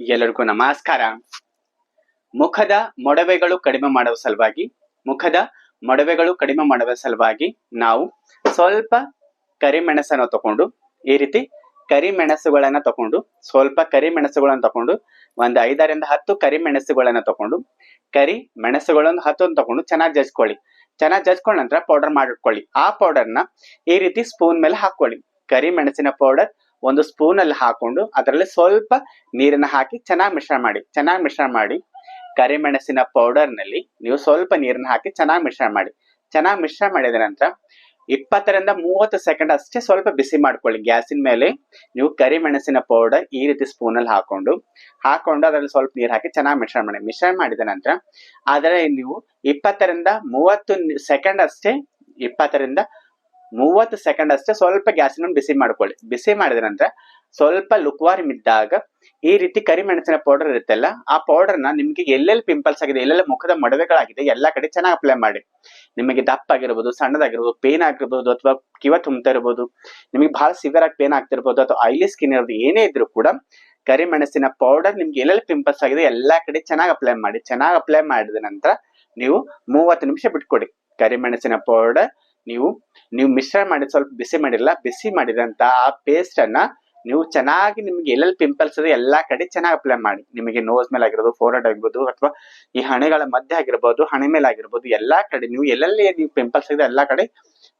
ಎಲ್ಲರಿಗೂ ನಮಸ್ಕಾರ. ಮುಖದ ಮೊಡವೆಗಳು ಕಡಿಮೆ ಮಾಡುವ ಸಲುವಾಗಿ, ಮುಖದ ಮೊಡವೆಗಳು ಕಡಿಮೆ ಮಾಡುವ ಸಲುವಾಗಿ ನಾವು ಸ್ವಲ್ಪ ಕರಿಮೆಣಸನ್ನು ತಕೊಂಡು ಈ ರೀತಿ ಕರಿಮೆಣಸುಗಳನ್ನ ತಕೊಂಡು ಸ್ವಲ್ಪ ಕರಿಮೆಣಸುಗಳನ್ನು ತಕೊಂಡು ಒಂದು ಐದರಿಂದ ಹತ್ತು ಕರಿಮೆಣಸುಗಳನ್ನ ತಕೊಂಡು ಕರಿ ಮೆಣಸುಗಳನ್ನು ಹತ್ತೊಂದು ತಗೊಂಡು ಚೆನ್ನಾಗಿ ಜಜ್ಕೊಳ್ಳಿ. ಚೆನ್ನಾಗಿ ಜಜ್ಕೊಂಡ ನಂತರ ಪೌಡರ್ ಮಾಡಿಟ್ಕೊಳ್ಳಿ. ಆ ಪೌಡರ್ನ ಈ ರೀತಿ ಸ್ಪೂನ್ ಮೇಲೆ ಹಾಕೊಳ್ಳಿ ಕರಿ ಮೆಣಸಿನ ಪೌಡರ್ ಒಂದು ಸ್ಪೂನ್ ಅಲ್ಲಿ ಹಾಕೊಂಡು ಅದರಲ್ಲಿ ಸ್ವಲ್ಪ ನೀರನ್ನ ಹಾಕಿ ಚೆನ್ನಾಗಿ ಮಿಶ್ರಣ ಮಾಡಿ ಚೆನ್ನಾಗಿ ಮಿಶ್ರಣ ಮಾಡಿ. ಕರಿಮೆಣಸಿನ ಪೌಡರ್ನಲ್ಲಿ ನೀವು ಸ್ವಲ್ಪ ನೀರನ್ನ ಹಾಕಿ ಚೆನ್ನಾಗಿ ಮಿಶ್ರಣ ಮಾಡಿ. ಚೆನ್ನಾಗಿ ಮಿಶ್ರಣ ಮಾಡಿದ ನಂತರ ಇಪ್ಪತ್ತರಿಂದ ಮೂವತ್ತು ಸೆಕೆಂಡ್ ಅಷ್ಟೇ ಸ್ವಲ್ಪ ಬಿಸಿ ಮಾಡ್ಕೊಳ್ಳಿ. ಗ್ಯಾಸಿನ ಮೇಲೆ ನೀವು ಕರಿಮೆಣಸಿನ ಪೌಡರ್ ಈ ರೀತಿ ಸ್ಪೂನ್ ಅಲ್ಲಿ ಹಾಕೊಂಡು ಹಾಕೊಂಡು ಅದರಲ್ಲಿ ಸ್ವಲ್ಪ ನೀರು ಹಾಕಿ ಚೆನ್ನಾಗಿ ಮಿಶ್ರಣ ಮಾಡಿ. ಮಿಶ್ರಣ ಮಾಡಿದ ನಂತರ ಅದರಲ್ಲಿ ನೀವು ಇಪ್ಪತ್ತರಿಂದ ಮೂವತ್ತು ಸೆಕೆಂಡ್ ಅಷ್ಟೇ ಇಪ್ಪತ್ತರಿಂದ ಮೂವತ್ತು ಸೆಕೆಂಡ್ ಅಷ್ಟೇ ಸ್ವಲ್ಪ ಗ್ಯಾಸಿನ ಬಿಸಿ ಮಾಡ್ಕೊಳ್ಳಿ. ಬಿಸಿ ಮಾಡಿದ ನಂತರ ಸ್ವಲ್ಪ ಲುಕ್ವಾರಿಮ್ ಇದ್ದಾಗ ಈ ರೀತಿ ಕರಿಮೆಣಸಿನ ಪೌಡರ್ ಇರುತ್ತಲ್ಲ, ಆ ಪೌಡರ್ನ ನಿಮಗೆ ಎಲ್ಲೆಲ್ಲಿ ಪಿಂಪಲ್ಸ್ ಆಗಿದೆ, ಎಲ್ಲೆಲ್ಲ ಮುಖದ ಮಡವೆಗಳಾಗಿದೆ ಎಲ್ಲ ಕಡೆ ಚೆನ್ನಾಗಿ ಅಪ್ಲೈ ಮಾಡಿ. ನಿಮಗೆ ದಪ್ಪ ಆಗಿರ್ಬೋದು, ಸಣ್ಣದಾಗಿರ್ಬೋದು ಪೇನ್ ಆಗಿರ್ಬೋದು, ಅಥವಾ ಕಿವ ತುಂಬ್ತಾ ಇರ್ಬೋದು, ನಿಮಗೆ ಬಹಳ ಸಿವಿಯರ್ ಆಗಿ ಪೇನ್ ಆಗ್ತಿರ್ಬೋದು ಅಥವಾ ಆಯಿಲಿ ಸ್ಕಿನ್ ಇರೋದು ಏನೇ ಇದ್ರೂ ಕೂಡ ಕರಿಮೆಣಸಿನ ಪೌಡರ್ ನಿಮ್ಗೆ ಎಲ್ಲೆಲ್ಲಿ ಪಿಂಪಲ್ಸ್ ಆಗಿದೆ, ಎಲ್ಲ ಕಡೆ ಚೆನ್ನಾಗಿ ಅಪ್ಲೈ ಮಾಡಿ. ಚೆನ್ನಾಗಿ ಅಪ್ಲೈ ಮಾಡಿದ ನಂತರ ನೀವು ಮೂವತ್ತು ನಿಮಿಷ ಬಿಟ್ಕೊಡಿ. ಕರಿಮೆಣಸಿನ ಪೌಡರ್ ನೀವು ನೀವು ಮಿಶ್ರಣ ಮಾಡಿ ಸ್ವಲ್ಪ ಬಿಸಿ ಮಾಡಿರಲ್ಲ, ಬಿಸಿ ಮಾಡಿದಂತ ಆ ಪೇಸ್ಟ್ ಅನ್ನ ನೀವು ಚೆನ್ನಾಗಿ ನಿಮ್ಗೆ ಎಲ್ಲೆಲ್ಲಿ ಪಿಂಪಲ್ಸ್ ಇದೆ ಎಲ್ಲಾ ಕಡೆ ಚೆನ್ನಾಗಿ ಅಪ್ಲೈ ಮಾಡಿ. ನಿಮಗೆ ನೋಸ್ ಮೇಲೆ ಆಗಿರ್ಬೋದು ಫೋರ್ಹೆಡ್ ಆಗಿರ್ಬೋದು ಅಥವಾ ಈ ಹಣೆಗಳ ಮಧ್ಯೆ ಆಗಿರ್ಬೋದು, ಹಣೆ ಮೇಲೆ ಆಗಿರ್ಬೋದು, ಎಲ್ಲಾ ಕಡೆ ನೀವು ಎಲ್ಲೆಲ್ಲಿ ನೀವು ಪಿಂಪಲ್ಸ್ ಇದೆ ಎಲ್ಲಾ ಕಡೆ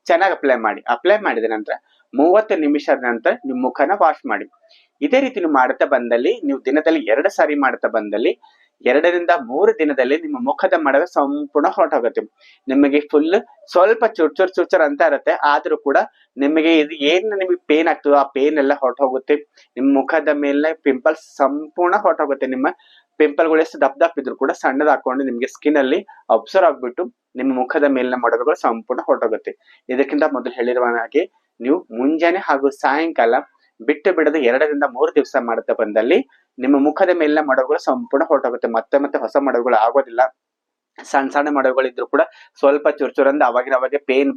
ಚೆನ್ನಾಗಿ ಅಪ್ಲೈ ಮಾಡಿ. ಅಪ್ಲೈ ಮಾಡಿದ ನಂತರ ಮೂವತ್ತು ನಿಮಿಷದ ನಂತರ ನಿಮ್ಮ ಮುಖನ ವಾಶ್ ಮಾಡಿ. ಇದೇ ರೀತಿ ನೀವು ಮಾಡುತ್ತಾ ಬಂದಲ್ಲಿ, ನೀವು ದಿನದಲ್ಲಿ ಎರಡು ಸಾರಿ ಮಾಡುತ್ತಾ ಬಂದಲ್ಲಿ ಎರಡರಿಂದ ಮೂರು ದಿನದಲ್ಲಿ ನಿಮ್ಮ ಮುಖದ ಮಡವೆ ಸಂಪೂರ್ಣ ಹೊರಟೋಗುತ್ತೆ. ನಿಮಗೆ ಫುಲ್ ಸ್ವಲ್ಪ ಚುರ್ ಚುರ್ ಚುರ್ ಚುರ್ ಅಂತ ಇರುತ್ತೆ. ಆದ್ರೂ ಕೂಡ ನಿಮಗೆ ಇದು ಏನ್ ನಿಮಗೆ ಪೇನ್ ಆಗ್ತದೋ ಆ ಪೇನ್ ಎಲ್ಲ ಹೊರಟೋಗುತ್ತೆ. ನಿಮ್ಮ ಮುಖದ ಮೇಲೆ ಪಿಂಪಲ್ಸ್ ಸಂಪೂರ್ಣ ಹೊರಟೋಗುತ್ತೆ. ನಿಮ್ಮ ಪಿಂಪಲ್ಗಳು ಎಷ್ಟು ದಪ್ಪ ದಪ್ಪ ಇದ್ರು ಕೂಡ ಸಣ್ಣದ ಹಾಕೊಂಡು ನಿಮ್ಗೆ ಸ್ಕಿನ್ ಅಲ್ಲಿ ಅಬ್ಸರ್ವ್ ಆಗ್ಬಿಟ್ಟು ನಿಮ್ಮ ಮುಖದ ಮೇಲಿನ ಮೊಡವೆಗಳು ಸಂಪೂರ್ಣ ಹೊರಟೋಗುತ್ತೆ. ಇದಕ್ಕಿಂತ ಮೊದಲು ಹೇಳಿರುವ ಹಾಗೆ ನೀವು ಮುಂಜಾನೆ ಹಾಗೂ ಸಾಯಂಕಾಲ ಬಿಟ್ಟು ಬಿಡದೆ ಎರಡರಿಂದ ಮೂರು ದಿವಸ ಮಾಡುತ್ತಾ ಬಂದಲ್ಲಿ ನಿಮ್ಮ ಮುಖದ ಮೇಲಿನ ಮಡವುಗಳು ಸಂಪೂರ್ಣ ಹೊರಟೋಗುತ್ತೆ. ಮತ್ತೆ ಮತ್ತೆ ಹೊಸ ಮಡವುಗಳು ಆಗೋದಿಲ್ಲ. ಸಣ್ಣ ಸಣ್ಣ ಮಡವುಗಳಿದ್ರು ಕೂಡ ಸ್ವಲ್ಪ ಚುರ್ಚುರಂದ ಅವಾಗಿನ ಅವಾಗ ಪೇನ್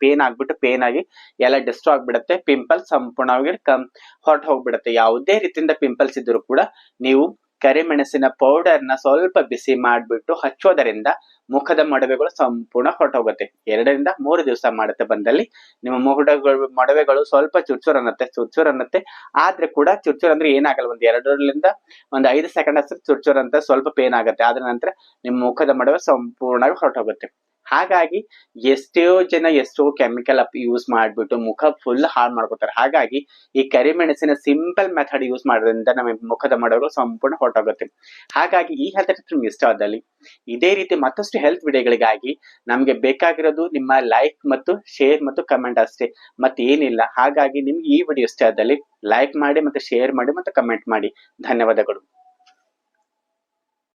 ಪೇನ್ ಆಗ್ಬಿಟ್ಟು ಪೇನ್ ಆಗಿ ಎಲ್ಲ ಡಿಸ್ಟ್ರೋ ಆಗ್ಬಿಡುತ್ತೆ. ಪಿಂಪಲ್ಸ್ ಸಂಪೂರ್ಣವಾಗಿ ಕಮ್ ಹೊರಟು ಹೋಗ್ಬಿಡುತ್ತೆ ಯಾವುದೇ ರೀತಿಯಿಂದ ಪಿಂಪಲ್ಸ್ ಇದ್ರು ಕೂಡ ನೀವು ಕರಿಮೆಣಸಿನ ಪೌಡರ್ನ ಸ್ವಲ್ಪ ಬಿಸಿ ಮಾಡಿಬಿಟ್ಟು ಹಚ್ಚೋದರಿಂದ ಮುಖದ ಮೊಡವೆಗಳು ಸಂಪೂರ್ಣ ಹೊರಟೋಗುತ್ತೆ. ಎರಡರಿಂದ ಮೂರು ದಿವಸ ಮಾಡುತ್ತೆ ಬಂದಲ್ಲಿ. ನಿಮ್ಮ ಮುಖದ ಮೊಡವೆಗಳು ಸ್ವಲ್ಪ ಚುರ್ಚೂರ್ ಅನ್ನತ್ತೆ ಚುರ್ಚೂರ್ ಅನ್ನತ್ತೆ ಆದ್ರೆ ಕೂಡ ಚುರ್ಚೂರ್ ಅಂದ್ರೆ ಏನಾಗಲ್ಲ, ಒಂದ್ ಎರಡರಿಂದ ಒಂದ್ ಐದು ಸೆಕೆಂಡ್ ಅಷ್ಟು ಚುರ್ಚೂರ್ ಅಂತ ಸ್ವಲ್ಪ ಪೇನ್ ಆಗುತ್ತೆ. ಆದ್ರ ನಂತರ ನಿಮ್ಮ ಮುಖದ ಮೊಡವೆ ಸಂಪೂರ್ಣವಾಗಿ ಹೊರಟೋಗುತ್ತೆ. ಹಾಗಾಗಿ ಎಷ್ಟೋ ಜನ ಎಷ್ಟೋ ಕೆಮಿಕಲ್ ಅಪ್ ಯೂಸ್ ಮಾಡ್ಬಿಟ್ಟು ಮುಖ ಫುಲ್ ಹಾಳು ಮಾಡ್ಕೋತಾರೆ. ಹಾಗಾಗಿ ಈ ಕರಿಮೆಣಸಿನ ಸಿಂಪಲ್ ಮೆಥಡ್ ಯೂಸ್ ಮಾಡೋದ್ರಿಂದ ನಮಗೆ ಮುಖದ ಮಾಡೋರು ಸಂಪೂರ್ಣ ಹೊರಟೋಗುತ್ತೆ. ಹಾಗಾಗಿ ಈ ಹೆಲ್ತ್ ಟಿಪ್ಸ್ ನಿಮ್ಗೆ ಇಷ್ಟ ಆದಲ್ಲಿ ಇದೇ ರೀತಿ ಮತ್ತಷ್ಟು ಹೆಲ್ತ್ ವಿಡಿಯೋಗಳಿಗಾಗಿ ನಮ್ಗೆ ಬೇಕಾಗಿರೋದು ನಿಮ್ಮ ಲೈಕ್ ಮತ್ತು ಶೇರ್ ಮತ್ತು ಕಮೆಂಟ್ ಅಷ್ಟೇ. ಮತ್ತೆ ಏನಿಲ್ಲ ಹಾಗಾಗಿ ನಿಮ್ಗೆ ಈ ವಿಡಿಯೋ ಇಷ್ಟ ಆದಲ್ಲಿ ಲೈಕ್ ಮಾಡಿ ಮತ್ತೆ ಶೇರ್ ಮಾಡಿ ಮತ್ತೆ ಕಮೆಂಟ್ ಮಾಡಿ. ಧನ್ಯವಾದಗಳು.